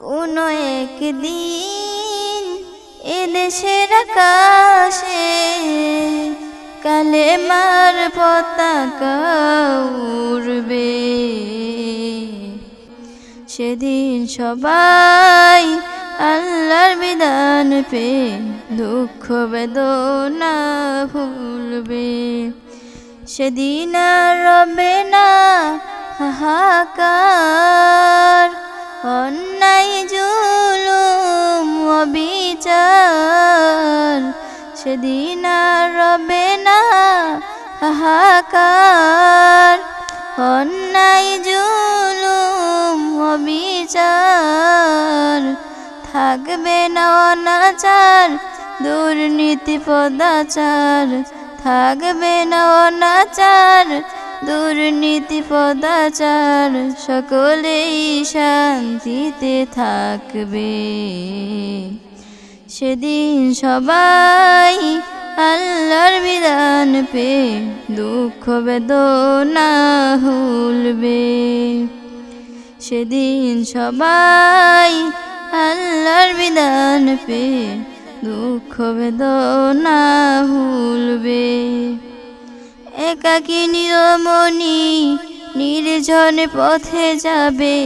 কোনো একদিন এদেশের আকাশে কালেমার পতাকা উড়বে। সেদিন সবাই আল্লাহর বিধান পে দুঃখ বেদনা ভুলবে। সেদিন আর রবে না হাহাকার সেদিন আর রবে না হাহাকার। অন্যায়, জুলুম, অবিচার। থাকবে না অনাচার, দুর্নীতি, পদাচার। থাকবে না অনাচার, দুর্নীতি, পদাচার। সকলেই শান্তিতে থাকবে। সেদিন সবাই আল্লাহর বিধান পে দুঃখ বেদনা হুলবে সেদিন সবাই আল্লাহর বিধান পে দুঃখ বেদনা ভুলবে। একাকী নিরমণি নির্জন পথে যাবে।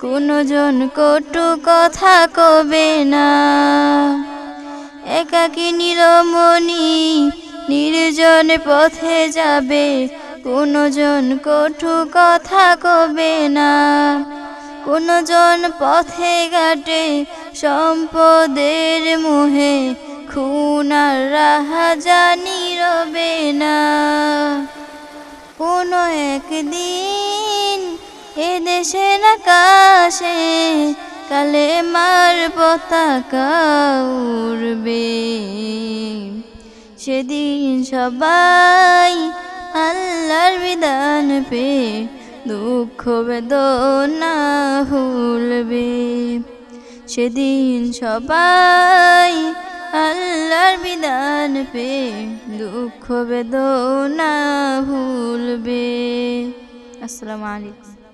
কোনো জন কটু কথা কবে না? একাকী নিরমণি নির্জন পথে যাবে কোনো জন কটু কথা কবে না? কোনো জন পথে ঘাটে সম্পদের মোহে খুনার রাহা জানি রবে না। কোনো একদিন এ দেশের আকাশে কালে মার পতাকা উড়বে। সেদিন সবাই আল্লাহর বিধান পে দুঃখ বেদনা ভুলবে। সেদিন সবাই আল্লাহর বিধান পে দুঃখ বেদনা ভুলবে। আসসালামু আলাইকুম।